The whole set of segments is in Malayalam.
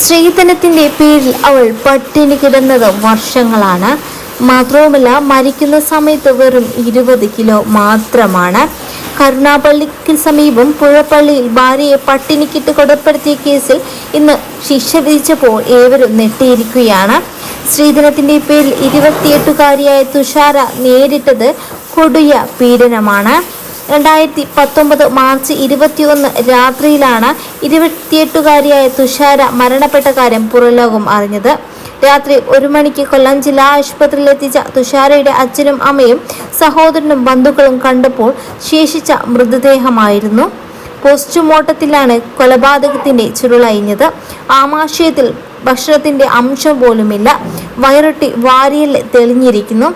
സ്ത്രീധനത്തിന്റെ പേരിൽ അവൾ പട്ടിണി കിടന്നത് വർഷങ്ങളാണ്. മാത്രവുമല്ല മരിക്കുന്ന സമയത്ത് വെറും ഇരുപത് കിലോ മാത്രമാണ്. കരുണാപള്ളിക്ക് സമീപം പുഴപ്പള്ളിയിൽ ഭാര്യയെ പട്ടിണിക്കിട്ട് കൊലപ്പെടുത്തിയ കേസിൽ ഇന്ന് ശിക്ഷ വിധിച്ചപ്പോൾ ഏവരും നെട്ടിയിരിക്കുകയാണ് സ്ത്രീധനത്തിന്റെ പേരിൽ ഇരുപത്തിയെട്ടുകാരിയായ തുഷാര നേരിട്ടത് കൊടിയ പീഡനമാണ്. രണ്ടായിരത്തി പത്തൊമ്പത് മാർച്ച് ഇരുപത്തിയൊന്ന് രാത്രിയിലാണ് ഇരുപത്തിയെട്ടുകാരിയായ തുഷാര മരണപ്പെട്ട കാര്യം പുറലോകം അറിഞ്ഞത്. രാത്രി ഒരു മണിക്ക് കൊല്ലം ജില്ലാ ആശുപത്രിയിൽ എത്തിച്ച തുഷാരയുടെ അച്ഛനും അമ്മയും സഹോദരനും ബന്ധുക്കളും കണ്ടപ്പോൾ ശേഷിച്ച മൃതദേഹമായിരുന്നു. പോസ്റ്റ്മോർട്ടത്തിലാണ് കൊലപാതകത്തിന്റെ ചുരുളയിഞ്ഞത് ആമാശയത്തിൽ ഭക്ഷണത്തിന്റെ അംശം പോലുമില്ല. വയറൊട്ടി വാരിയൽ തെളിഞ്ഞിരിക്കുന്നു.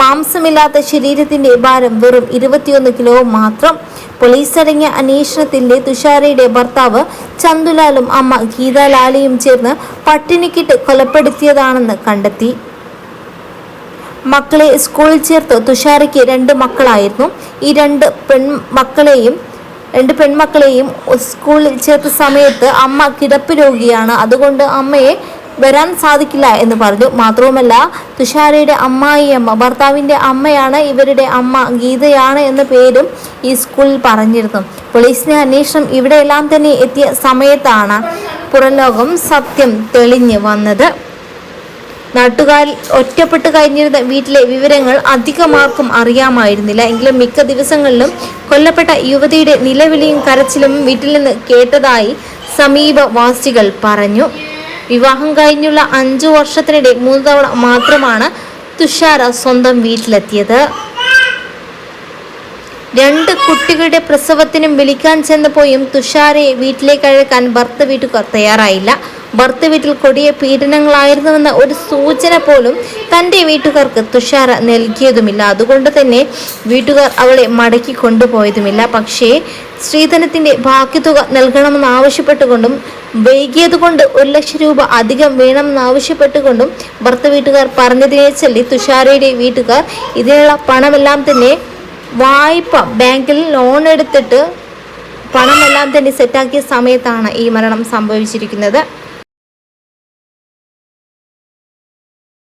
മാംസമില്ലാത്ത ശരീരത്തിന്റെ ഭാരം വെറും ഇരുപത്തിയൊന്ന് കിലോ മാത്രം. പോലീസ് അടങ്ങിയ അന്വേഷണത്തിന്റെ തുഷാരയുടെ ഭർത്താവ് ചന്തുലാലും അമ്മ ഗീതാലാലിയും ചേർന്ന് പട്ടിണിക്കിട്ട് കൊലപ്പെടുത്തിയതാണെന്ന് കണ്ടെത്തി. മക്കളെ സ്കൂളിൽ ചേർത്ത് തുഷാരയ്ക്ക് രണ്ട് മക്കളായിരുന്നു. ഈ രണ്ട് പെൺമക്കളെയും രണ്ട് പെൺമക്കളെയും സ്കൂളിൽ ചേർത്ത സമയത്ത് അമ്മ കിടപ്പ് രോഗിയാണ്. അതുകൊണ്ട് അമ്മയെ വരാൻ സാധിക്കില്ല എന്ന് പറഞ്ഞു. മാത്രവുമല്ല തുഷാരയുടെ അമ്മായിയമ്മ ഭർത്താവിന്റെ അമ്മയാണ് ഇവരുടെ അമ്മ ഗീതയാണ് എന്ന പേരും ഈ സ്കൂളിൽ പറഞ്ഞിരുന്നു. പോലീസിന്റെ അന്വേഷണം ഇവിടെയെല്ലാം തന്നെ എത്തിയ സമയത്താണ് പുറലോകം സത്യം തെളിഞ്ഞു വന്നത്. നാട്ടുകാർ ഒറ്റപ്പെട്ട് കഴിഞ്ഞിരുന്ന വീട്ടിലെ വിവരങ്ങൾ അധികമാർക്കും അറിയാമായിരുന്നില്ല. എങ്കിലും മിക്ക ദിവസങ്ങളിലും കൊല്ലപ്പെട്ട യുവതിയുടെ നിലവിളിയും കരച്ചിലും വീട്ടിൽ നിന്ന് കേട്ടതായി സമീപവാസികൾ പറഞ്ഞു. വിവാഹം കഴിഞ്ഞുള്ള അഞ്ചു വർഷത്തിനിടെ മൂന്ന് തവണ മാത്രമാണ് തുഷാര സ്വന്തം വീട്ടിലെത്തിയത്. രണ്ട് കുട്ടികളുടെ പ്രസവത്തിനും വിളിക്കാൻ ചെന്നപ്പോഴും തുഷാരയെ വീട്ടിലേക്ക് അഴക്കാൻ ഭർത്ത വീട്ടുകാർ തയ്യാറായില്ല. ഭർത്ത വീട്ടിൽ കൊടിയ പീഡനങ്ങളായിരുന്നുവെന്ന ഒരു സൂചന പോലും തന്റെ വീട്ടുകാർക്ക് തുഷാര നൽകിയതുമില്ല. അതുകൊണ്ട് തന്നെ വീട്ടുകാർ അവളെ മടക്കി കൊണ്ടുപോയതുമില്ല. പക്ഷേ സ്ത്രീധനത്തിന്റെ ബാക്കി തുക നൽകണമെന്ന് ആവശ്യപ്പെട്ടുകൊണ്ടും വൈകിയതുകൊണ്ട് ഒരു ലക്ഷം രൂപ അധികം വേണമെന്നാവശ്യപ്പെട്ടുകൊണ്ടും ഭർത്ത വീട്ടുകാർ പറഞ്ഞതിനെ ചൊല്ലി തുഷാരയുടെ വീട്ടുകാർ ഇതിനുള്ള പണമെല്ലാം തന്നെ വായ്പ ബാങ്കിൽ ലോൺ എടുത്തിട്ട് പണമെല്ലാം തന്നെ സെറ്റാക്കിയ സമയത്താണ് ഈ മരണം സംഭവിച്ചിരിക്കുന്നത്.